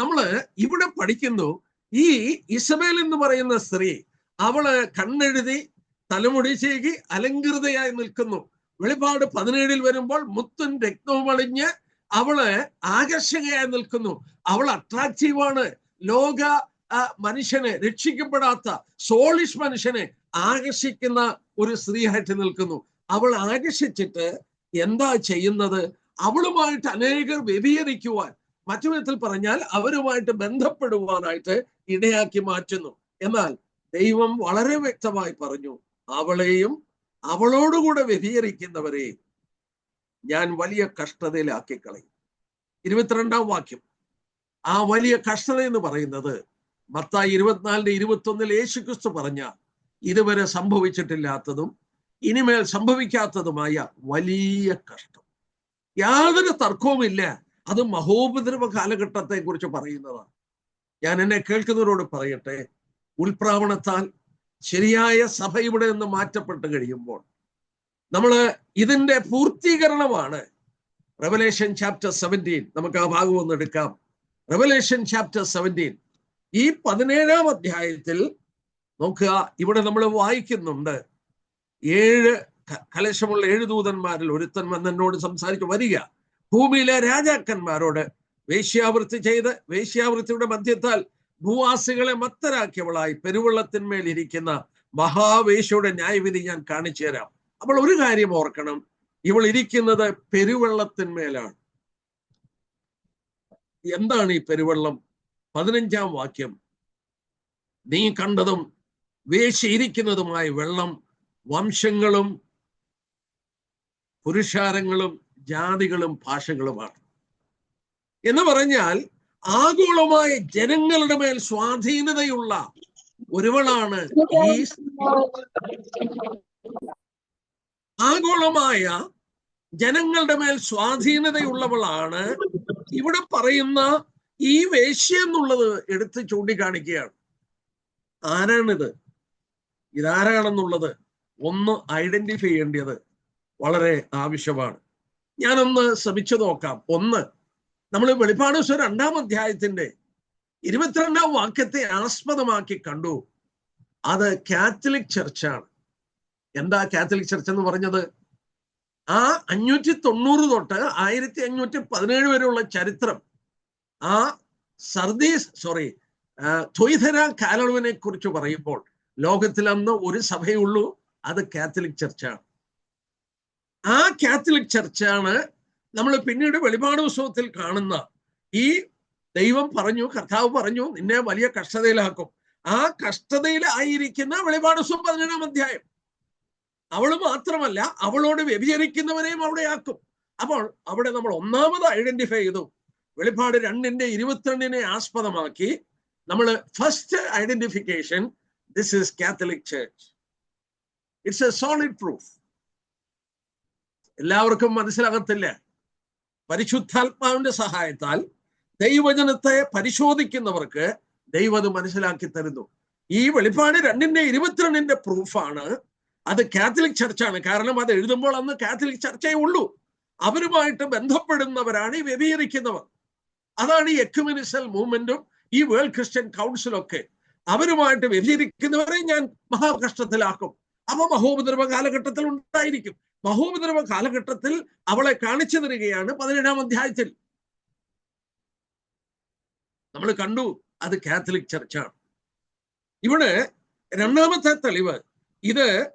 നമ്മൾ ഇവിടെ പഠിക്കുന്നു ഈ ഇസബേൽ എന്ന് പറയുന്ന സ്ത്രീ അവൾ കണ്ണെഴുതി തലമുടി ചെയ്കി അലങ്കൃതയായി നിൽക്കുന്നു. വെളിപാട് പതിനേഴിൽ വരുമ്പോൾ മുത്തും രക്തവും അളിഞ്ഞ് അവൾ ആകർഷകയായി നിൽക്കുന്നു. അവൾ അട്രാക്റ്റീവാണ് ലോക മനുഷ്യനെ രക്ഷിക്കപ്പെടാത്ത സോളിഷ് മനുഷ്യനെ ആകർഷിക്കുന്ന ഒരു സ്ത്രീയായിട്ട് നിൽക്കുന്നു. അവൾ ആകർഷിച്ചിട്ട് എന്താ ചെയ്യുന്നത്? അവളുമായിട്ട് അനേകർ വ്യഭിചരിക്കുവാൻ മറ്റു വിധത്തിൽ പറഞ്ഞാൽ അവരുമായിട്ട് ബന്ധപ്പെടുവാനായിട്ട് ഇടയാക്കി മാറ്റുന്നു. എന്നാൽ ദൈവം വളരെ വ്യക്തമായി പറഞ്ഞു അവളെയും അവളോടുകൂടെ വ്യഭിചരിക്കുന്നവരെയും ഞാൻ വലിയ കഷ്ടതയിലാക്കി കളയും ഇരുപത്തിരണ്ടാം വാക്യം. ആ വലിയ കഷ്ടത എന്ന് പറയുന്നത് മത്തായി ഇരുപത്തിനാലിന്റെ ഇരുപത്തൊന്നിൽ യേശുക്രിസ്തു പറഞ്ഞ ഇതുവരെ സംഭവിച്ചിട്ടില്ലാത്തതും ഇനിമേൽ സംഭവിക്കാത്തതുമായ വലിയ കഷ്ടം. യാതൊരു തർക്കവുമില്ല. അത് മഹോപദ്രവ കാലഘട്ടത്തെ കുറിച്ച് പറയുന്നതാണ്. ഞാൻ എന്നെ കേൾക്കുന്നവരോട് പറയട്ടെ ഉൽപ്രാവണത്താൽ ശരിയായ സഭ ഇവിടെ നിന്ന് മാറ്റപ്പെട്ട് കഴിയുമ്പോൾ നമ്മൾ ഇതിന്റെ പൂർത്തീകരണമാണ് റെവലേഷൻ ചാപ്റ്റർ സെവന്റീൻ നമുക്ക് ആ ഭാഗം ഒന്ന് എടുക്കാം. റെവലേഷൻ ചാപ്റ്റർ സെവന്റീൻ ഈ പതിനേഴാം അധ്യായത്തിൽ നോക്കുക ഇവിടെ നമ്മൾ വായിക്കുന്നുണ്ട്. ഏഴ് കലശമുള്ള ഏഴ് ദൂതന്മാരിൽ ഒരുത്തൻ വന്ന് എന്നോട് സംസാരിച്ചു വരിക. ഭൂമിയിലെ രാജാക്കന്മാരോട് വേശ്യാവൃത്തി ചെയ്ത് വേശ്യാവൃത്തിയുടെ മധ്യത്താൽ ഭൂവാസികളെ മത്തരാക്കിയവളായി പെരുവെള്ളത്തിന്മേൽ ഇരിക്കുന്ന മഹാവേശയുടെ ന്യായവിധി ഞാൻ കാണിച്ചു തരാം. അപ്പോൾ ഒരു കാര്യം ഓർക്കണം. ഇവൾ ഇരിക്കുന്നത് പെരുവെള്ളത്തിന്മേലാണ്. എന്താണ് ഈ പെരുവെള്ളം? പതിനഞ്ചാം വാക്യം. നീ കണ്ടതും വേശിയിരിക്കുന്നതുമായ വെള്ളം വംശങ്ങളും പുരുഷാരങ്ങളും ജാതികളും ഭാഷകളുമാണ്. എന്ന് പറഞ്ഞാൽ ആഗോളമായ ജനങ്ങളുടെ മേൽ സ്വാധീനതയുള്ള ഒരുവളാണ് ഈ ആഗോളമായ ജനങ്ങളുടെ മേൽ സ്വാധീനതയുള്ളവളാണ് ഇവിടെ പറയുന്ന ഈ വേശ്യ എന്നുള്ളത് എടുത്ത് ചൂണ്ടിക്കാണിക്കുകയാണ്. ആരാണിത്? ഇതാരാണെന്നുള്ളത് ഒന്ന് ഐഡന്റിഫൈ ചെയ്യേണ്ടത് വളരെ ആവശ്യമാണ്. ഞാനൊന്ന് ശ്രമിച്ചു നോക്കാം. ഒന്ന് നമ്മൾ വെളിപ്പാട് ദിവസം രണ്ടാം അധ്യായത്തിന്റെ ഇരുപത്തിരണ്ടാം വാക്യത്തെ ആസ്പദമാക്കി കണ്ടു. അത് കാത്തലിക് ചർച്ചാണ്. എന്താ കാത്തലിക് ചർച്ച് എന്ന് പറഞ്ഞത്? ആ അഞ്ഞൂറ്റി തൊണ്ണൂറ് തൊട്ട് ആയിരത്തി അഞ്ഞൂറ്റി പതിനേഴ് വരെയുള്ള ചരിത്രം ആ സർദീസ് സോറി ത്വൈതര കാലളവിനെ കുറിച്ച് പറയുമ്പോൾ ലോകത്തിൽ അന്ന് ഒരു സഭയുള്ളൂ അത് കാത്തലിക് ചർച്ചാണ്. ആ കാത്തലിക് ചർച്ചാണ് നമ്മൾ പിന്നീട് വെളിപാട് ഉത്സവത്തിൽ കാണുന്ന ഈ ദൈവം പറഞ്ഞു കർത്താവ് പറഞ്ഞു നിന്നെ വലിയ കഷ്ടതയിലാക്കും. ആ കഷ്ടതയിലായിരിക്കുന്ന വെളിപാട് ഉത്സവം പതിനേഴാം അധ്യായം. അവൾ മാത്രമല്ല അവളോട് വ്യഭിചരിക്കുന്നവരെയും അവിടെ ആക്കും. അപ്പോൾ അവിടെ നമ്മൾ ഒന്നാമത് ഐഡന്റിഫൈ ചെയ്തു. വെളിപാട് രണ്ടിന്റെ ഇരുപത്തിരണ്ടിനെ ആസ്പദമാക്കി നമ്മൾ first identification this is Catholic church it's a solid proof എല്ലാവർക്കും മനസ്സിലാകത്തില്ല. പരിശുദ്ധാത്മാവിന്റെ സഹായത്താൽ ദൈവജനത്തെ പരിശോധിക്കുന്നവർക്ക് ദൈവം അത് മനസ്സിലാക്കി തരുന്നു. ഈ വെളിപ്പാട് രണ്ടിന്റെ ഇരുപത്തിരണ്ടിന്റെ പ്രൂഫാണ് അത് കാത്തലിക് ചർച്ചാണ് കാരണം അത് എഴുതുമ്പോൾ അന്ന് കാത്തലിക് ചർച്ചയേ ഉള്ളൂ. അവരുമായിട്ട് ബന്ധപ്പെടുന്നവരാണ് ഈ വ്യഭിചരിക്കുന്നവർ അതാണ് ഈ എക്യുമിനിസൽ മൂവ്മെന്റും ഈ വേൾഡ് ക്രിസ്ത്യൻ കൗൺസിലും ഒക്കെ. അവരുമായിട്ട് വ്യഭിചരിക്കുന്നവരെ ഞാൻ മഹാകഷ്ടത്തിലാക്കും. അവ മഹോപദ്രവ കാലഘട്ടത്തിൽ ഉണ്ടായിരിക്കും. മഹോപദ്രവ കാലഘട്ടത്തിൽ അവളെ കാണിച്ചു തരികയാണ് പതിനേഴാം അധ്യായത്തിൽ. നമ്മൾ കണ്ടു അത് കാത്തലിക് ചർച്ചാണ് ഇവിടെ രണ്ടാമത്തെ തെളിവ് ഇത്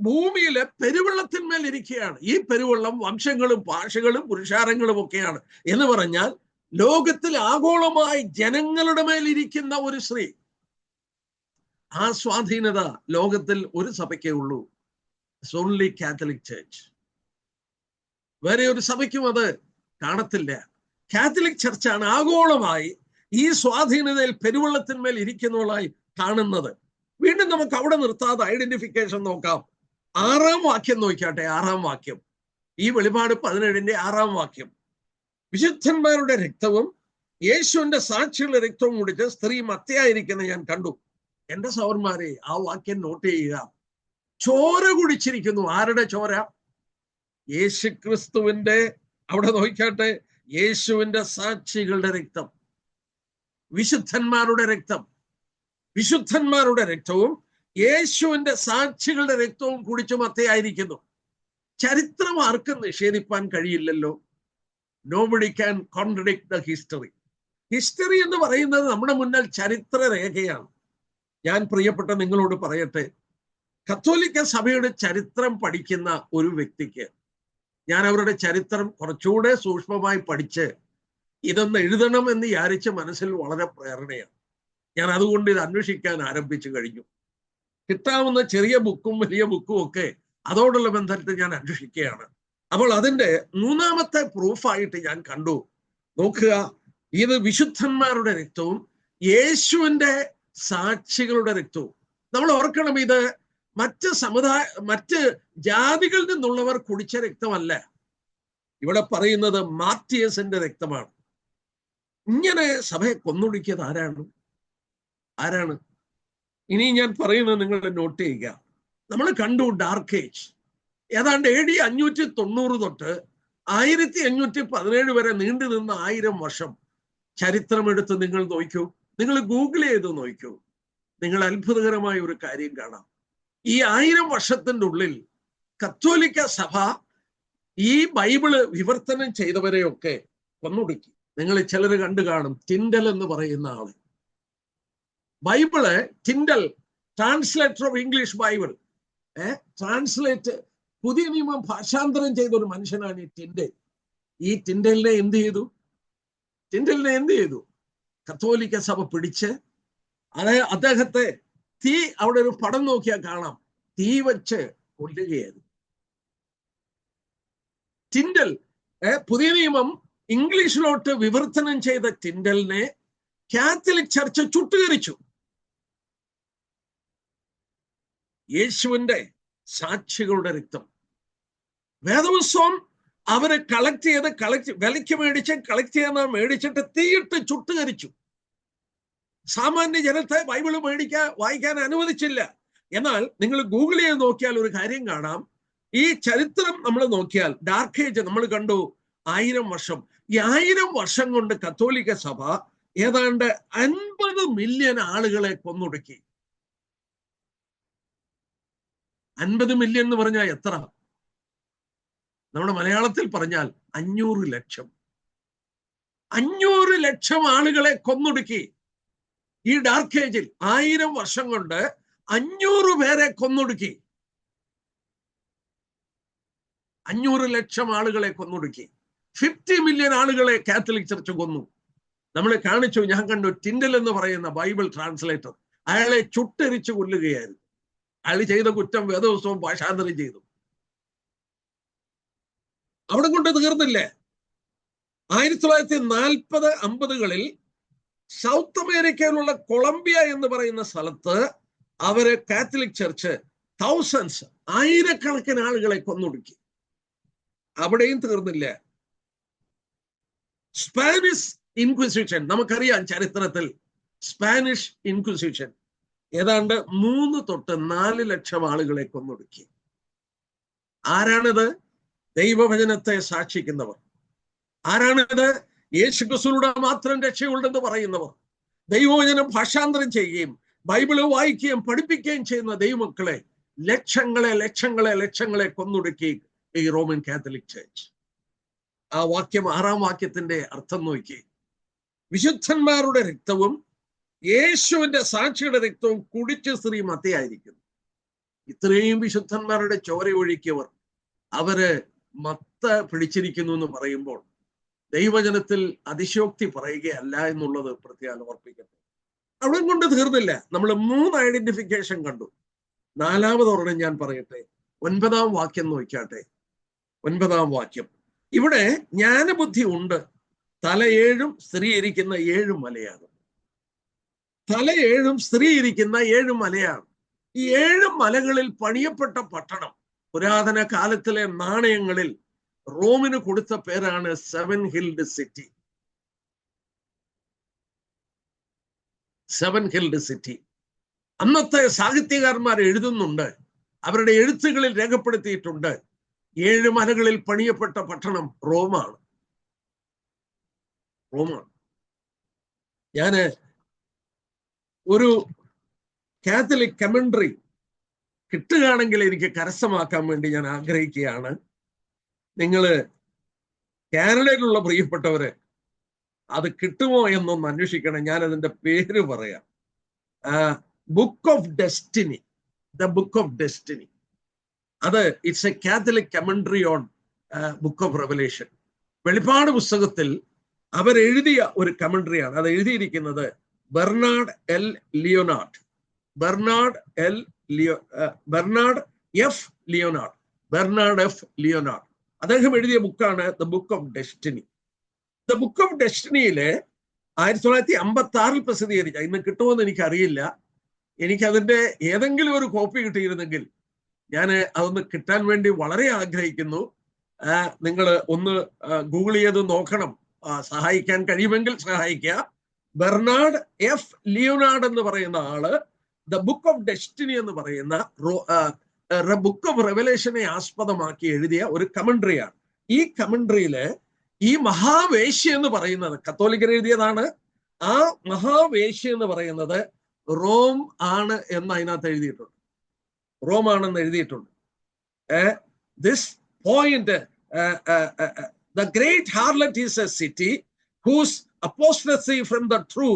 ഭൂമിയിലെ പെരുവെള്ളത്തിന്മേൽ ഇരിക്കുകയാണ്. ഈ പെരുവെള്ളം വംശങ്ങളും ഭാഷകളും പുരുഷാരങ്ങളും ഒക്കെയാണ്. എന്ന് പറഞ്ഞാൽ ലോകത്തിൽ ആഗോളമായി ജനങ്ങളുടെ മേൽ ഇരിക്കുന്ന ഒരു സ്ത്രീ. ആ സ്വാധീനത ലോകത്തിൽ ഒരു സഭയ്ക്കേ ഉള്ളൂ. ഓൺലി കാത്തലിക് ചർച്ച് വേറെ ഒരു സഭയ്ക്കും അത് കാണത്തില്ല. കാത്തലിക് ചർച്ചാണ് ആഗോളമായി ഈ സ്വാധീനതയിൽ പെരുവെള്ളത്തിന്മേൽ ഇരിക്കുന്നവളായി കാണുന്നത്. വീണ്ടും നമുക്ക് അവിടെ നിർത്താതെ ഐഡന്റിഫിക്കേഷൻ നോക്കാം. ആറാം വാക്യം നോക്കിയാട്ടെ ആറാം വാക്യം. ഈ വെളിപാട് പതിനേഴിന്റെ ആറാം വാക്യം. വിശുദ്ധന്മാരുടെ രക്തവും യേശുവിന്റെ സാക്ഷികളുടെ രക്തവും കുടിച്ച് സ്ത്രീ മത്തയായിരിക്കുന്ന ഞാൻ കണ്ടു. എന്റെ സൗർമാരെ ആ വാക്യം നോട്ട് ചെയ്യുക. ചോര കുടിച്ചിരിക്കുന്നു. ആരുടെ ചോര? യേശുക്രിസ്തുവിന്റെ അവിടെ നോക്കിക്കാട്ടെ യേശുവിന്റെ സാക്ഷികളുടെ രക്തം. വിശുദ്ധന്മാരുടെ രക്തം. വിശുദ്ധന്മാരുടെ രക്തവും യേശുവിന്റെ സാക്ഷികളുടെ രക്തവും കുടിച്ചു മത്തയായിരിക്കുന്നു ചരിത്രം ആർക്കും നിഷേധിപ്പാൻ കഴിയില്ലല്ലോ. Nobody can contradict the history history എന്ന് പറയുന്നത് നമ്മുടെ മുന്നിൽ ചരിത്ര രേഖയാണ് ഞാൻ പ്രിയപ്പെട്ട നിങ്ങളോട് പറയട്ടെ കത്തോലിക്ക സഭയുടെ ചരിത്രം പഠിക്കുന്ന ഒരു വ്യക്തിക്ക് ഞാൻ അവരുടെ ചരിത്രം കുറച്ചുകൂടെ സൂക്ഷ്മമായി പഠിച്ച് ഇതൊന്ന് എഴുതണം എന്ന് വിചാരിച്ച മനസ്സിൽ വളരെ പ്രേരണയാണ്. ഞാൻ അതുകൊണ്ട് ഇത് അന്വേഷിക്കാൻ ആരംഭിച്ചു കഴിഞ്ഞു. കിട്ടാവുന്ന ചെറിയ ബുക്കും വലിയ ബുക്കും ഒക്കെ അതോടുള്ള ബന്ധത്തിൽ ഞാൻ അന്വേഷിക്കുകയാണ്. അപ്പോൾ അതിന്റെ മൂന്നാമത്തെ പ്രൂഫായിട്ട് ഞാൻ കണ്ടു. നോക്കുക ഇത് വിശുദ്ധന്മാരുടെ രക്തവും യേശുവിന്റെ സാക്ഷികളുടെ രക്തവും. നമ്മൾ ഓർക്കണം ഇത് മറ്റ് സമുദായ മറ്റ് ജാതികളിൽ നിന്നുള്ളവർ കുടിച്ച രക്തമല്ല. ഇവിടെ പറയുന്നത് മാർട്ടിയസിന്റെ രക്തമാണ്. ഇങ്ങനെ സഭയെ കൊന്നൊടുക്കിയത് ആരാണ്? ആരാണ്? ഇനി ഞാൻ പറയുന്നത് നിങ്ങൾ നോട്ട് ചെയ്യുക. നമ്മൾ കണ്ടു ഡാർക്ക് ഏജ് ഏതാണ്ട് എ ഡി അഞ്ഞൂറ്റി തൊണ്ണൂറ് തൊട്ട് ആയിരത്തി അഞ്ഞൂറ്റി പതിനേഴ് വരെ നീണ്ടു നിന്ന ആയിരം വർഷം ചരിത്രമെടുത്ത് നിങ്ങൾ നോക്കൂ. നിങ്ങൾ ഗൂഗിൾ ചെയ്ത് നോക്കൂ. നിങ്ങൾ അത്ഭുതകരമായ ഒരു കാര്യം കാണാം. ഈ ആയിരം വർഷത്തിന്റെ ഉള്ളിൽ കത്തോലിക്ക സഭ ഈ ബൈബിൾ വിവർത്തനം ചെയ്തവരെയൊക്കെ കൊന്നൊടുക്കി നിങ്ങൾ ചിലർ കണ്ടു കാണും ടിൻഡൽ എന്ന് പറയുന്ന ആൾ. Bible Tyndale translator of English Bible. Translate പുതിയ നിയമം ഭാഷാന്തരം ചെയ്ത ഒരു മനുഷ്യനാണ് ഈ ടിൻഡൽ. ഈ ടിൻഡലിനെ എന്ത് ചെയ്തു? ടിൻഡലിനെ എന്ത് ചെയ്തു? കത്തോലിക്ക സഭ പിടിച്ച് അതെ അദ്ദേഹത്തെ തീ അവിടെ ഒരു പടം നോക്കിയാൽ കാണാം. തീ വെച്ച് കൊല്ലുകയായിരുന്നു ടിൻഡൽ പുതിയ നിയമം ഇംഗ്ലീഷിലോട്ട് വിവർത്തനം ചെയ്ത ടിൻഡലിനെ കാത്തലിക് ചർച്ച ചുട്ടുകരിച്ചു യേശുവിന്റെ സാക്ഷികളുടെ രക്തം. വേദവസ്വം അവരെ കളക്ട് ചെയ്ത് കളക്ട് വിലയ്ക്ക് മേടിച്ച് കളക്ട് ചെയ്യാൻ മേടിച്ചിട്ട് തീയിട്ട് ചുട്ടുകരിച്ചു സാമാന്യ ജനത്തെ ബൈബിൾ മേടിക്കാൻ വായിക്കാൻ അനുവദിച്ചില്ല. എന്നാൽ നിങ്ങൾ ഗൂഗിൾ ചെയ്ത് നോക്കിയാൽ ഒരു കാര്യം കാണാം. ഈ ചരിത്രം നമ്മൾ നോക്കിയാൽ ഡാർക്ക് ഏജ് നമ്മൾ കണ്ടു ആയിരം വർഷം. ഈ ആയിരം വർഷം കൊണ്ട് കത്തോലിക്ക സഭ ഏതാണ്ട് അൻപത് മില്യൺ ആളുകളെ കൊന്നൊടുക്കി. അൻപത് മില്യൺ എന്ന് പറഞ്ഞാൽ എത്ര? നമ്മുടെ മലയാളത്തിൽ പറഞ്ഞാൽ അഞ്ഞൂറ് ലക്ഷം. അഞ്ഞൂറ് ലക്ഷം ആളുകളെ കൊന്നൊടുക്കി. ഈ ഡാർക്ക് ഏജിൽ ആയിരം വർഷം കൊണ്ട് അഞ്ഞൂറ് പേരെ കൊന്നൊടുക്കി. അഞ്ഞൂറ് ലക്ഷം ആളുകളെ കൊന്നൊടുക്കി. ഫിഫ്റ്റി മില്യൺ ആളുകളെ കാത്തലിക് ചർച്ച് കൊന്നു. നമ്മൾ കാണിച്ചു ഞാൻ കണ്ടു ടിൻഡൽ എന്ന് പറയുന്ന ബൈബിൾ ട്രാൻസ്ലേറ്റർ അയാളെ ചുട്ടെരിച്ച് കൊല്ലുകയായിരുന്നു. അയാൾ ചെയ്ത കുറ്റം വേദോത്സവം ഭാഷാന്തരം ചെയ്തു. അവിടെ കൊണ്ട് തീർന്നില്ലേ? ആയിരത്തി തൊള്ളായിരത്തി നാൽപ്പത് അമ്പതുകളിൽ സൗത്ത് അമേരിക്കയിലുള്ള കൊളംബിയ എന്ന് പറയുന്ന സ്ഥലത്ത് അവർ കാത്തലിക് ചർച്ച് തൗസൻഡ്സ് ആയിരക്കണക്കിന് ആളുകളെ കൊന്നൊടുക്കി. അവിടെയും തീർന്നില്ല. സ്പാനിഷ് ഇൻക്വിസിഷൻ നമുക്കറിയാം ചരിത്രത്തിൽ സ്പാനിഷ് ഇൻക്വിസിഷൻ ഏതാണ്ട് മൂന്ന് തൊട്ട് നാല് ലക്ഷം ആളുകളെ കൊന്നൊടുക്കി. ആരാണിത്? ദൈവഭജനത്തെ സാക്ഷിക്കുന്നവർ. ആരാണിത്? യേശു ക്രിസ്തുലൂടെ മാത്രം രക്ഷയുണ്ടെന്ന് പറയുന്നവർ. ദൈവവചനം ഭാഷാന്തരം ചെയ്യുകയും ബൈബിൾ വായിക്കുകയും പഠിപ്പിക്കുകയും ചെയ്യുന്ന ദൈവമക്കളെ ലക്ഷങ്ങളെ ലക്ഷങ്ങളെ ലക്ഷങ്ങളെ കൊന്നൊടുക്കി ഈ റോമൻ കാത്തലിക് ചർച്ച്. ആ വാക്യം ആറാം വാക്യത്തിന്റെ അർത്ഥം നോക്കി. വിശുദ്ധന്മാരുടെ രക്തവും യേശുവിന്റെ സാക്ഷിയുടെ രക്തവും കുടിച്ച് സ്ത്രീ മത്തയായിരിക്കുന്നു ഇത്രയും വിശുദ്ധന്മാരുടെ ചോര ഒഴുക്കിയവർ. അവർ മത്ത പിടിച്ചിരിക്കുന്നു എന്ന് പറയുമ്പോൾ ദൈവജനത്തിൽ അതിശോക്തി പറയുകയല്ല എന്നുള്ളത് പ്രത്യേകം ഓർപ്പിക്കട്ടെ. അവിടെ കൊണ്ട് തീർന്നില്ല. നമ്മൾ മൂന്ന് ഐഡന്റിഫിക്കേഷൻ കണ്ടു. നാലാമത് ഒരെണ്ണം ഞാൻ പറയട്ടെ. ഒൻപതാം വാക്യം നോക്കാട്ടെ ഒൻപതാം വാക്യം. ഇവിടെ ജ്ഞാനബുദ്ധി ഉണ്ട്. തല ഏഴും സ്ത്രീ ഇരിക്കുന്ന ഏഴും മലയാണ്. തല ഏഴും സ്ത്രീ ഇരിക്കുന്ന ഏഴും മലയാണ്. ഈ ഏഴ് മലകളിൽ പണിയപ്പെട്ട പട്ടണം പുരാതന കാലത്തിലെ നാണയങ്ങളിൽ റോമിന് കൊടുത്ത പേരാണ് seven hilled city seven hilled city അന്നത്തെ സാഹിത്യകാരന്മാർ എഴുതുന്നുണ്ട്. അവരുടെ എഴുത്തുകളിൽ രേഖപ്പെടുത്തിയിട്ടുണ്ട്. ഏഴ് മലകളിൽ പണിയപ്പെട്ട പട്ടണം റോമാണ്. റോമാണ്. ഞാൻ ഒരു കാത്തലിക് കമൻട്രി കിട്ടുകയാണെങ്കിൽ എനിക്ക് കരസ്ഥമാക്കാൻ വേണ്ടി ഞാൻ ആഗ്രഹിക്കുകയാണ്. നിങ്ങൾ കാനഡയിലുള്ള പ്രിയപ്പെട്ടവര് അത് കിട്ടുമോ എന്നൊന്ന് അന്വേഷിക്കണം. ഞാൻ അതിന്റെ പേര് പറയാം. Book of destiny the book of destiny അത് it's a Catholic commentary on book of revelation വെളിപ്പാട് പുസ്തകത്തിൽ അവരെഴുതിയ ഒരു കമൻട്രിയാണ് അത് എഴുതിയിരിക്കുന്നത് Bernard L. Leonard. Bernard L. Leo Bernard F. Leonard. Bernard F. Leonard. അദ്ദേഹം എഴുതിയ ബുക്കാണ് the book of destiny the book of ഡെസ്റ്റിനിയിൽ ആയിരത്തി തൊള്ളായിരത്തി അമ്പത്തി ആറിൽ പ്രസിദ്ധീകരിച്ച. ഇന്ന് കിട്ടുമെന്ന് എനിക്കറിയില്ല. എനിക്ക് അതിന്റെ ഏതെങ്കിലും ഒരു കോപ്പി കിട്ടിയിരുന്നെങ്കിൽ ഞാൻ അതൊന്ന് കിട്ടാൻ വേണ്ടി വളരെ ആഗ്രഹിക്കുന്നു. നിങ്ങൾ ഒന്ന് ഗൂഗിൾ ചെയ്ത് നോക്കണം. സഹായിക്കാൻ കഴിയുമെങ്കിൽ സഹായിക്കുക. ബെർണാഡ് എഫ് ലിയോനാർഡ് എന്ന് പറയുന്ന ആൾ ദ ബുക്ക് ഓഫ് ഡെസ്റ്റിനി എന്ന് പറയുന്ന ബുക്ക് ഓഫ് റെവലേഷനെ ആസ്പദമാക്കി എഴുതിയ ഒരു കമൻട്രിയാണ് ഈ കമൻട്രിയിൽ ഈ മഹാവേശ്യ എന്ന് പറയുന്നത് കത്തോലിക്കർ എഴുതിയതാണ്. ആ മഹാവേശ്യ എന്ന് പറയുന്നത് റോം ആണ് എന്ന് അതിനകത്ത് എഴുതിയിട്ടുണ്ട്. റോം ആണെന്ന് എഴുതിയിട്ടുണ്ട്. This point the great harlot is a city whose apostasy from the true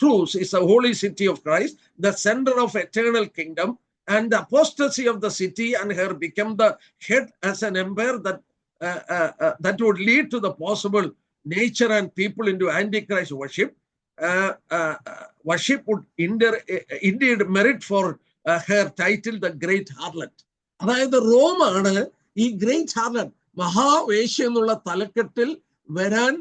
truths is a holy is of Christ, the center of eternal kingdom, and the apostasy of the city and her become the head as an empire that uh, uh, uh, that would lead to the possible nature and people into antichrist worship. Uh, uh, worship would indeed, indeed merit for uh, her title the great harlot. അതായത് റോമാണ് ഈ great harlot മഹാവേശ്യ എന്നുള്ള തലക്കെട്ടിൽ വരാൻ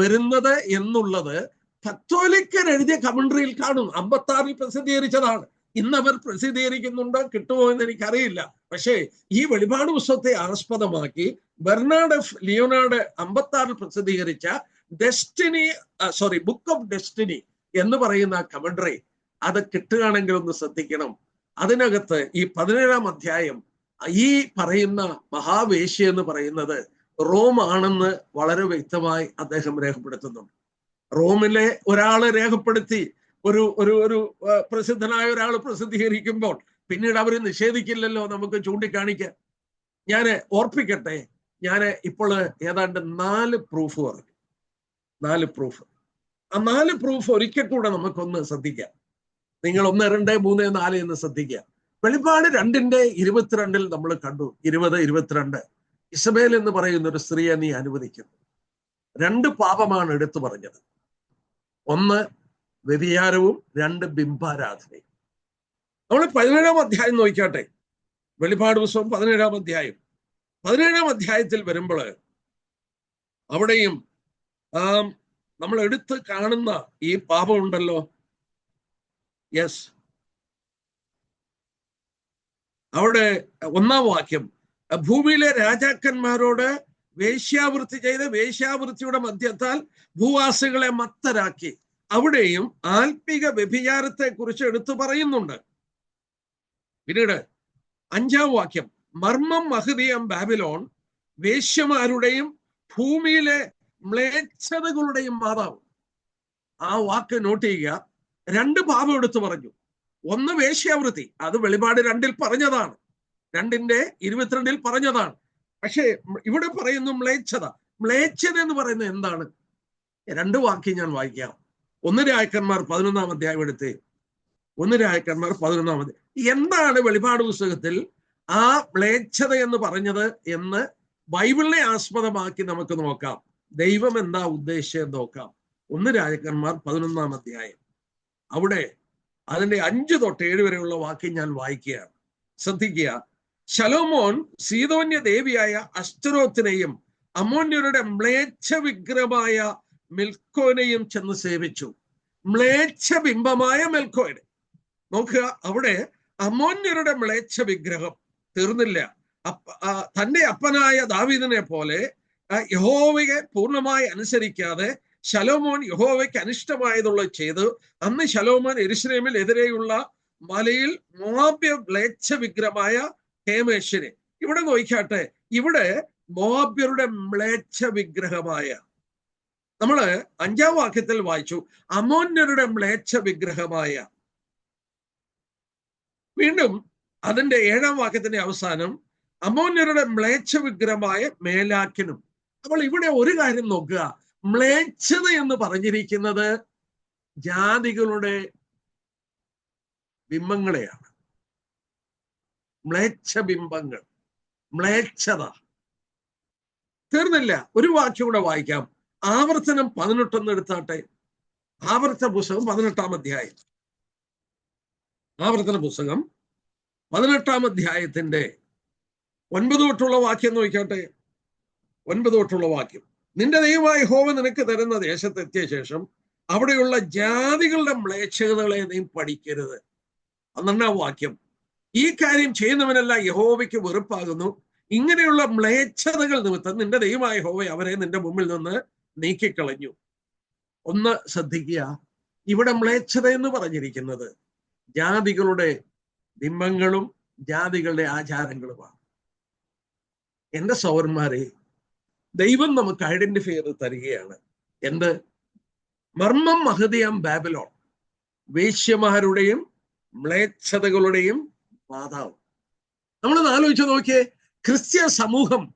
വരുന്നത് എന്നുള്ളത് കത്തോലിക്കൻ എഴുതിയ കമൻട്രിയിൽ കാണും അമ്പത്താറിൽ പ്രസിദ്ധീകരിച്ചതാണ് ഇന്ന് അവർ പ്രസിദ്ധീകരിക്കുന്നുണ്ടോ? കിട്ടുമോ എന്ന് എനിക്കറിയില്ല. പക്ഷേ ഈ വെളിപാട് പുസ്തകത്തെ ആസ്പദമാക്കി ബെർണാഡ് എഫ്. ലിയോനാർഡ് അമ്പത്തി ആറിൽ പ്രസിദ്ധീകരിച്ച destiny sorry book of destiny എന്ന് പറയുന്ന കമൻട്രി അത് കിട്ടുകയാണെങ്കിൽ ഒന്ന് ശ്രദ്ധിക്കണം. അതിനകത്ത് ഈ പതിനേഴാം അധ്യായം ഈ പറയുന്ന മഹാവേശ്യ എന്ന് പറയുന്നത് റോം ആണെന്ന് വളരെ വ്യക്തമായി അദ്ദേഹം രേഖപ്പെടുത്തുന്നുണ്ട്. റോമിലെ ഒരാൾ രേഖപ്പെടുത്തി ഒരു ഒരു ഒരു പ്രസിദ്ധനായ ഒരാൾ പ്രസിദ്ധീകരിക്കുമ്പോൾ പിന്നീട് അവർ നിഷേധിക്കില്ലല്ലോ നമുക്ക് ചൂണ്ടിക്കാണിക്കാൻ. ഞാൻ ഓർപ്പിക്കട്ടെ ഞാൻ ഇപ്പോൾ ഏതാണ്ട് നാല് പ്രൂഫ് പറഞ്ഞു. നാല് പ്രൂഫ് ആ നാല് പ്രൂഫ് ഒരിക്കൽ കൂടെ നമുക്കൊന്ന് ശ്രദ്ധിക്കാം. നിങ്ങൾ ഒന്ന് രണ്ട് മൂന്ന് നാല് എന്ന് ശ്രദ്ധിക്കുക വെളിപ്പാട് രണ്ടിന്റെ ഇരുപത്തിരണ്ടിൽ നമ്മൾ കണ്ടു. ഇരുപത് ഇരുപത്തിരണ്ട്. ഇസബേൽ എന്ന് പറയുന്ന ഒരു സ്ത്രീയെ നീ അനുവദിക്കുന്നു. രണ്ട് പാപമാണ് എടുത്തു പറഞ്ഞത്. ഒന്ന് വ്യഭിചാരവും രണ്ട് ബിംബാരാധനയും. നമ്മൾ പതിനേഴാം അധ്യായം നോക്കിക്കാട്ടെ വെളിപാട് പുസ്തകം പതിനേഴാം അധ്യായം. പതിനേഴാം അധ്യായത്തിൽ വരുമ്പോൾ അവിടെയും നമ്മൾ എടുത്ത് കാണുന്ന ഈ പാപം ഉണ്ടല്ലോ? യെസ് അവിടെ ഒന്നാം വാക്യം ഭൂമിയിലെ രാജാക്കന്മാരോട് വേശ്യാവൃത്തി ചെയ്ത് വേശ്യാവൃത്തിയുടെ മധ്യത്താൽ ഭൂവാസികളെ മത്തരാക്കി. അവിടെയും ആത്മിക വ്യഭിചാരത്തെ കുറിച്ച് എടുത്തു പറയുന്നുണ്ട്. പിന്നീട് അഞ്ചാം വാക്യം. മർമ്മം മഹദിയം ബാബിലോൺ വേശ്യമാരുടെയും ഭൂമിയിലെ മ്ലേച്ഛതകളുടെയും മാതാവ്. ആ വാക്ക് നോട്ട് ചെയ്യുക. രണ്ട് പാപം എടുത്തു പറഞ്ഞു. ഒന്ന് വേശ്യാവൃത്തി. അത് വെളിപാട് രണ്ടിൽ പറഞ്ഞതാണ്. രണ്ടിന്റെ ഇരുപത്തിരണ്ടിൽ പറഞ്ഞതാണ്. പക്ഷേ ഇവിടെ പറയുന്നു മ്ലേച്ഛത. മ്ലേച്ഛത എന്ന് പറയുന്നത് എന്താണ്? രണ്ട് വാക്യം ഞാൻ വായിക്കാം. ഒന്ന് രായക്കന്മാർ പതിനൊന്നാം അധ്യായം എടുത്ത് ഒന്ന് രായക്കന്മാർ പതിനൊന്നാം അധ്യായം. എന്താണ് വെളിപാട് പുസ്തകത്തിൽ ആ മ്ലേച്ഛത എന്ന് പറഞ്ഞത് എന്ന് ബൈബിളിനെ ആസ്പദമാക്കി നമുക്ക് നോക്കാം. ദൈവം എന്താ ഉദ്ദേശിച്ചത് നോക്കാം. ഒന്ന് രാജക്കന്മാർ പതിനൊന്നാം അധ്യായം. അവിടെ അതിന്റെ അഞ്ച് തൊട്ട് ഏഴ് വരെയുള്ള വാക്യം ഞാൻ വായിക്കുകയാണ്. ശ്രദ്ധിക്കുക. ശലോമോൻ സീതോന്യ ദേവിയായ അഷ്ടരോത്തിനെയും അമോന്യരുടെ മ്ലേച്ഛ വിഗ്രഹമായ മിൽക്കോനെയും ചെന്ന് സേവിച്ചു. മ്ലേച്ഛ ബിംബമായ മെൽക്കോനെ നോക്കുക അവിടെ അമോന്യരുടെ മ്ലേച്ഛ വിഗ്രഹം തീർന്നില്ല തന്റെ അപ്പനായ ദാവീദിനെ പോലെ യഹോവയെ പൂർണമായി അനുസരിക്കാതെ ശലോമോൻ യഹോവയ്ക്ക് അനിഷ്ടമായതുള്ള ചെയ്ത് അന്ന് ശലോമോൻ എരുസലേമിൽ എതിരെയുള്ള മലയിൽ മോബ്യ മ്ലേച്ഛ വിഗ്രഹമായ ഹേമേശ്വരെ ഇവിടെ നോക്കാട്ടെ ഇവിടെ മോബ്യരുടെ മ്ലേച്ഛ വിഗ്രഹമായ നമ്മൾ അഞ്ചാം വാക്യത്തിൽ വായിച്ചു അമോന്യരുടെ മ്ലേച്ഛ വിഗ്രഹമായ. വീണ്ടും അതിന്റെ ഏഴാം വാക്യത്തിന്റെ അവസാനം അമോന്യരുടെ മ്ലേച്ഛ വിഗ്രഹമായ മേലാക്കിനും. അപ്പോൾ ഇവിടെ ഒരു കാര്യം നോക്കുക മ്ലേച്ഛത എന്ന് പറഞ്ഞിരിക്കുന്നത് ജാതികളുടെ ബിംബങ്ങളെയാണ്. മ്ലേച്ഛ ബിംബങ്ങൾ മ്ലേച്ഛത. തീർന്നില്ല ഒരു വാക്യം കൂടെ വായിക്കാം. ആവർത്തനം പതിനെട്ടൊന്ന് എടുത്താട്ടെ? ആവർത്തന പുസ്തകം പതിനെട്ടാം അധ്യായം. ആവർത്തന പുസ്തകം പതിനെട്ടാം അധ്യായത്തിന്റെ ഒൻപത് തൊട്ടുള്ള വാക്യം നോക്കിക്കോട്ടെ ഒൻപത് തൊട്ടുള്ള വാക്യം. നിന്റെ ദൈവമായ ഹോമ നിനക്ക് തരുന്ന ദേശത്തെത്തിയ ശേഷം അവിടെയുള്ള ജാതികളുടെ മ്ലേച്ഛതകളെ നീ പഠിക്കരുത്. പന്ത്രണ്ടാം വാക്യം. ഈ കാര്യം ചെയ്യുന്നവനല്ല യഹോവയ്ക്ക് വെറുപ്പാകുന്നു. ഇങ്ങനെയുള്ള മ്ലേച്ഛതകൾ നിമിത്തം നിന്റെ ദൈവമായ ഹോവ അവരെ നിന്റെ മുമ്പിൽ നിന്ന് നീക്കിക്കളഞ്ഞു. ഒന്ന് ശ്രദ്ധിക്കുക. ഇവിടെ മ്ലേച്ഛത എന്ന് പറഞ്ഞിരിക്കുന്നത് ജാതികളുടെ ബിംബങ്ങളും ജാതികളുടെ ആചാരങ്ങളുമാണ്. എന്റെ സൗരന്മാരെ ദൈവം നമുക്ക് ഐഡന്റിഫൈ ചെയ്ത് തരികയാണ്. എന്ത്? മർമ്മം മഹതിയാം ബാബിലോൺ. വേശ്യമാരുടെയും മ്ലേച്ഛതകളുടെയും മാതാവ്. നമ്മളൊന്ന് ആലോചിച്ച് നോക്കിയേ. ക്രിസ്ത്യ സമൂഹം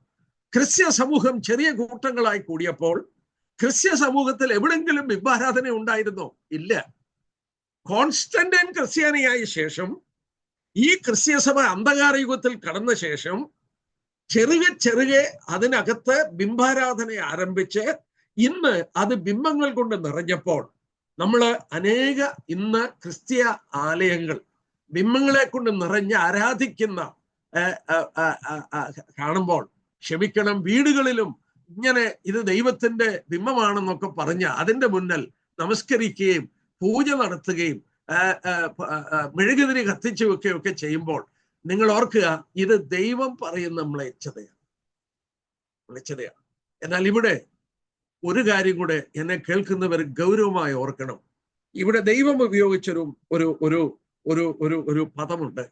ക്രിസ്ത്യ സമൂഹം ചെറിയ കൂട്ടങ്ങളായി കൂടിയപ്പോൾ ക്രിസ്ത്യ സമൂഹത്തിൽ എവിടെങ്കിലും ബിംബാരാധന ഉണ്ടായിരുന്നോ? ഇല്ല. കോൺസ്റ്റന്റൈൻ ക്രിസ്ത്യാനിയായ ശേഷം ഈ ക്രിസ്ത്യ സഭ അന്ധകാര യുഗത്തിൽ കടന്ന ശേഷം ചെറുകെ ചെറുകെ അതിനകത്ത് ബിംബാരാധന ആരംഭിച്ച് ഇന്ന് അത് ബിംബങ്ങൾ കൊണ്ട് നിറഞ്ഞപ്പോൾ നമ്മൾ അനേക ഇന്ന് ക്രിസ്തീയ ആലയങ്ങൾ ബിംബങ്ങളെ കൊണ്ട് നിറഞ്ഞ് ആരാധിക്കുന്ന കാണുമ്പോൾ ക്ഷമിക്കണം വീടുകളിലും ഇങ്ങനെ ഇത് ദൈവത്തിന്റെ ബിംബമാണെന്നൊക്കെ പറഞ്ഞ് അതിന്റെ മുന്നിൽ നമസ്കരിക്കുകയും പൂജ നടത്തുകയും മെഴുകുതിരി കത്തിച്ചു വെക്കുകയൊക്കെ ചെയ്യുമ്പോൾ നിങ്ങൾ ഓർക്കുക ഇത് ദൈവം പറയുന്ന മ്ലേച്ഛതയാണ് മ്ലേച്ഛതയാണ് എന്നാൽ ഇവിടെ ഒരു കാര്യം കൂടെ എന്നെ കേൾക്കുന്നവർ ഗൗരവമായി ഓർക്കണം. ഇവിടെ ദൈവം ഉപയോഗിച്ചൊരു ഒരു ഒരു ഒരു ഒരു ഒരു പദമുണ്ട്.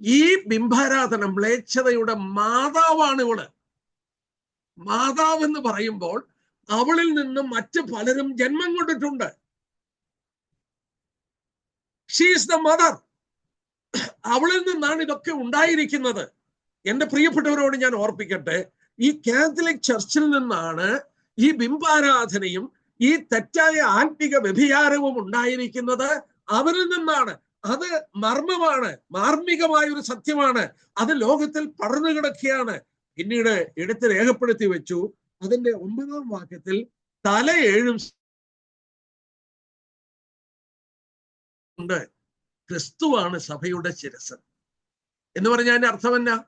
ഈ ബിംബാരാധന മ്ലേച്ഛതയുടെ മാതാവാണ് ഇവൾ മാതാവ് എന്ന് പറയുമ്പോൾ അവളിൽ നിന്നും മറ്റ് പലരും ജന്മം കൊണ്ടിട്ടുണ്ട്. ഷീസ് ദ മദർ അവളിൽ നിന്നാണ് ഇതൊക്കെ ഉണ്ടായിരിക്കുന്നത്. എന്റെ പ്രിയപ്പെട്ടവരോട് ഞാൻ ഓർപ്പിക്കട്ടെ ഈ കാത്തലിക് ചർച്ചിൽ നിന്നാണ് ഈ ബിംബാരാധനയും ഈ തെറ്റായ ആത്മിക വ്യഭിചാരവും ഉണ്ടായിരിക്കുന്നത്. അവരിൽ നിന്നാണ്. അത് മർമ്മമാണ് മാർമികമായ ഒരു സത്യമാണ്. അത് ലോകത്തിൽ പടർന്നു കിടക്കുകയാണ് പിന്നീട് എടുത്ത് രേഖപ്പെടുത്തി വെച്ചു. അതിന്റെ ഒമ്പതാം വാക്യത്തിൽ തല ഏഴും ക്രിസ്തുവാണ് സഭയുടെ ശിരസ് എന്ന് പറഞ്ഞാൽ അതിന്റെ അർത്ഥം എന്നാ?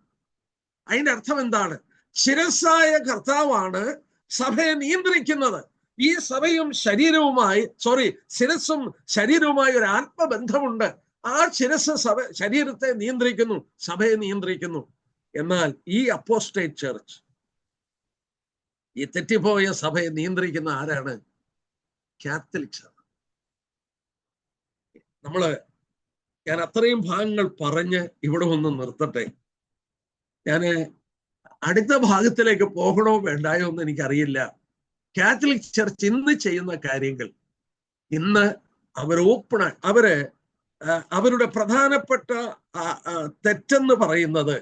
അതിന്റെ അർത്ഥം എന്താണ്? ശിരസായ കർത്താവാണ് സഭയെ നിയന്ത്രിക്കുന്നത്. ഈ സഭയും ശരീരവുമായി സോറി ശിരസും ശരീരവുമായി ഒരു ആത്മബന്ധമുണ്ട്. ആ ശിരസ് സഭ ശരീരത്തെ നിയന്ത്രിക്കുന്നു സഭയെ നിയന്ത്രിക്കുന്നു. എന്നാൽ ഈ അപ്പോസ്റ്റേറ്റ് ചർച്ച് ഈ തെറ്റിപ്പോയ സഭയെ നിയന്ത്രിക്കുന്ന ആരാണ്? കാത്തലിക് സഭ. നമ്മൾ ഞാൻ അത്രയും ഭാഗങ്ങൾ പറഞ്ഞ് ഇവിടെ ഒന്ന് നിർത്തട്ടെ. ഞാൻ അടുത്ത ഭാഗത്തിലേക്ക് പോകണോ വേണ്ടായോ എന്ന് എനിക്കറിയില്ല. കാത്തലിക് ചർച്ച് ഇന്ന് ചെയ്യുന്ന കാര്യങ്ങൾ ഇന്ന് അവർ ഓപ്പൺ അവർ അവരുടെ പ്രധാനപ്പെട്ട തെറ്റെന്ന് പറയുന്നത്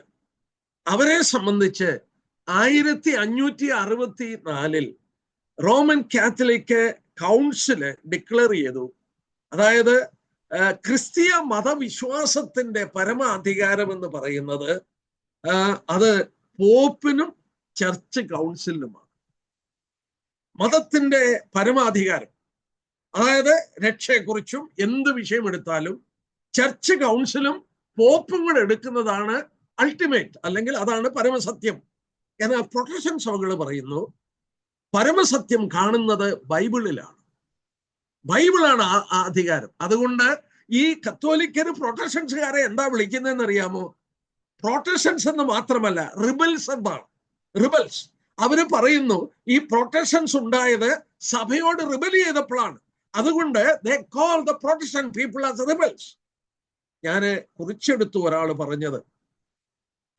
അവരെ സംബന്ധിച്ച് ആയിരത്തി അഞ്ഞൂറ്റി അറുപത്തി നാലിൽ റോമൻ കാത്തലിക് കൗൺസിൽ ഡിക്ലെയർ ചെയ്തു. അതായത് ക്രിസ്തീയ മതവിശ്വാസത്തിന്റെ പരമാധികാരം എന്ന് പറയുന്നത് അത് പോപ്പിനും ചർച്ച് കൗൺസിലിനുമാണ്. മതത്തിന്റെ പരമാധികാരം അതായത് രക്ഷയെക്കുറിച്ചും എന്ത് വിഷയം എടുത്താലും ചർച്ച് കൗൺസിലും പോപ്പും കൂടെ എടുക്കുന്നതാണ് അൾട്ടിമേറ്റ് അല്ലെങ്കിൽ അതാണ് പരമസത്യം എന്നാൽ പ്രൊട്ടക്ഷൻ സഭകൾ പറയുന്നു. പരമസത്യം കാണുന്നത് ബൈബിളിലാണ്. ബൈബിളാണ് ആ അധികാരം. അതുകൊണ്ട് ഈ കത്തോലിക്കര് പ്രൊട്ടക്ഷൻസുകാരെ എന്താ വിളിക്കുന്നതെന്ന് അറിയാമോ പ്രൊട്ടക്ഷൻസ് എന്ന് മാത്രമല്ല റിബൽസ് എന്നാണ്. റിബൽസ് അവർ പറയുന്നു ഈ പ്രൊട്ടക്ഷൻസ് ഉണ്ടായത് സഭയോട് റിബൽ ചെയ്തപ്പോഴാണ്. അതുകൊണ്ട് they call the protection people as rebels ഞാൻ കുറിച്ചെടുത്തു ഒരാൾ പറഞ്ഞത്.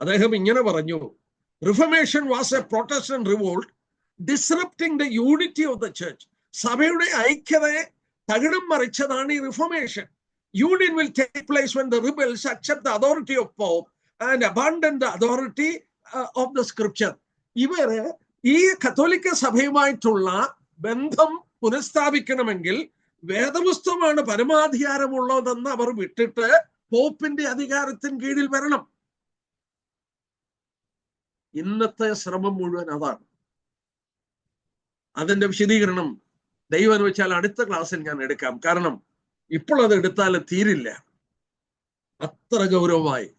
അദ്ദേഹം ഇങ്ങനെ പറഞ്ഞു reformation was a protestant revolt disrupting the unity of the church സഭയുടെ ഐക്യതയെ തകിടം മറിച്ചതാണ് ഈ reformation union will take place when the rebels accept the authority of pope and abandon the authority of the scripture ഇവർ ഈ കത്തോലിക്ക സഭയുമായിട്ടുള്ള ബന്ധം പുനഃസ്ഥാപിക്കണമെങ്കിൽ വേദപുസ്തമാണ് പരമാധികാരമുള്ളതെന്ന് അവർ വിട്ടിട്ട് പോപ്പിന്റെ അധികാരത്തിന് കീഴിൽ വരണം. ഇന്നത്തെ ശ്രമം മുഴുവൻ അതാണ്. അതിന്റെ വിശദീകരണം ദൈവം വെച്ചാൽ അടുത്ത ക്ലാസ്സിൽ ഞാൻ എടുക്കാം. കാരണം ഇപ്പോൾ അത് എടുത്താൽ തീരില്ല. അത്ര ഗൗരവമായി.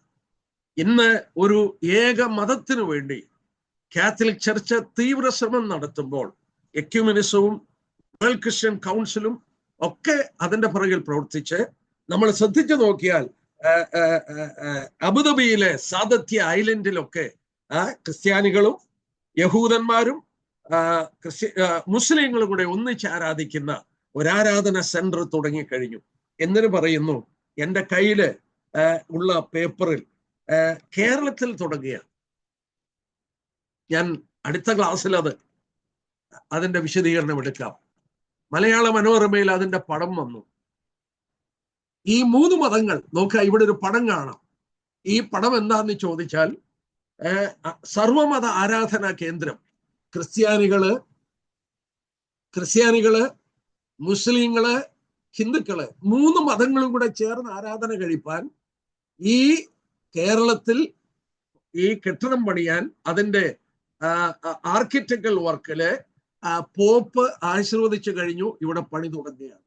ഇന്ന് ഒരു ഏക മതത്തിനു വേണ്ടി കാത്തലിക് ചർച്ച് തീവ്ര ശ്രമം നടത്തുമ്പോൾ എക്യുമിനിസവും വേൾഡ് ക്രിസ്ത്യൻ കൗൺസിലും ഒക്കെ അതിന്റെ പുറകിൽ പ്രവർത്തിച്ച് നമ്മൾ ശ്രദ്ധിച്ചു നോക്കിയാൽ അബുദാബിയിലെ സാദത്യ ഐലൻഡിലൊക്കെ ക്രിസ്ത്യാനികളും യഹൂദന്മാരും ക്രിസ്ത്യ മുസ്ലിങ്ങളും കൂടെ ഒന്നിച്ച് ആരാധിക്കുന്ന ഒരാരാധന സെന്റർ തുടങ്ങിക്കഴിഞ്ഞു. എന്തിനു പറയുന്നു എന്റെ കയ്യിൽ ഉള്ള പേപ്പറിൽ കേരളത്തിൽ തുടങ്ങിയ ഞാൻ അടുത്ത ക്ലാസ്സിൽ അത് അതിന്റെ വിശദീകരണം എടുക്കാം. മലയാള മനോരമയിൽ അതിന്റെ പടം വന്നു. ഈ മൂന്ന് മതങ്ങൾ നോക്കുക ഇവിടെ ഒരു പടം കാണാം. ഈ പടം എന്താന്ന് ചോദിച്ചാൽ സർവമത ആരാധനാ കേന്ദ്രം. ക്രിസ്ത്യാനികൾ ക്രിസ്ത്യാനികൾ മുസ്ലിങ്ങൾ ഹിന്ദുക്കൾ മൂന്ന് മതങ്ങളും കൂടെ ചേർന്ന് ആരാധന കഴിപ്പാൻ ഈ കേരളത്തിൽ ഈ കെട്ടിടം പണിയാൻ അതിന്റെ ആർക്കിടെക്ടൽ വർക്കിൽ പോപ്പ് ആശീർവദിച്ചു കഴിഞ്ഞു. ഇവിടെ പണി തുടങ്ങുകയാണ്.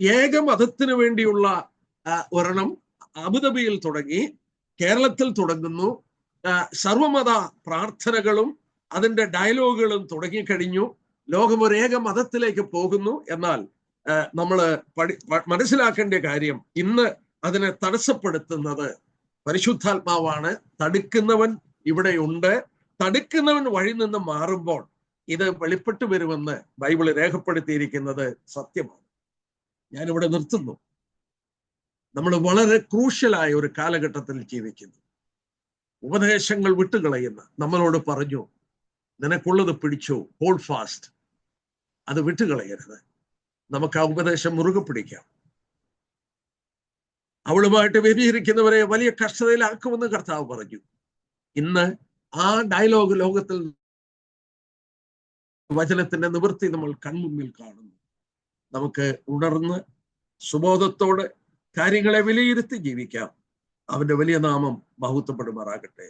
ഏക മതത്തിന് വേണ്ടിയുള്ള ഒരെണ്ണം അബുദാബിയിൽ തുടങ്ങി കേരളത്തിൽ തുടങ്ങുന്നു. സർവമത പ്രാർത്ഥനകളും അതിന്റെ ഡയലോഗുകളും തുടങ്ങിക്കഴിഞ്ഞു. ലോകം ഒരു ഏക മതത്തിലേക്ക് പോകുന്നു. എന്നാൽ നമ്മൾ പഠി മനസ്സിലാക്കേണ്ട കാര്യം ഇന്ന് അതിനെ തടസ്സപ്പെടുത്തുന്നത് പരിശുദ്ധാത്മാവാണ്. തടുക്കുന്നവൻ ഇവിടെയുണ്ട്. തടുക്കുന്നവൻ വഴി നിന്ന് മാറുമ്പോൾ ഇത് വെളിപ്പെട്ടു വരുമെന്ന് ബൈബിൾ രേഖപ്പെടുത്തിയിരിക്കുന്നത് സത്യമാണ്. ഞാനിവിടെ നിർത്തുന്നു. നമ്മൾ വളരെ ക്രൂഷ്യലായ ഒരു കാലഘട്ടത്തിൽ ജീവിക്കുന്നു. ഉപദേശങ്ങൾ വിട്ടുകളയുന്ന. നമ്മളോട് പറഞ്ഞു നിനക്കുള്ളത് പിടിച്ചു ഹോൾ ഫാസ്റ്റ് അത് വിട്ടുകളയരുത്. നമുക്ക് ആ ഉപദേശം മുറുകെ പിടിക്കാം. അവളുമായിട്ട് വ്യഭിചരിക്കുന്നവരെ വലിയ കഷ്ടതയിലാക്കുമെന്ന് കർത്താവ് പറഞ്ഞു. ഇന്ന് ആ ഡയലോഗ് ലോകത്തിൽ വചനത്തിന്റെ നിവൃത്തി നമ്മൾ കൺമുമ്പിൽ കാണുന്നു. നമുക്ക് ഉണർന്ന് സുബോധത്തോടെ കാര്യങ്ങളെ വിലയിരുത്തി ജീവിക്കാം. അവന്റെ വലിയ നാമം ബഹുത്വപ്പെടുമാറാകട്ടെ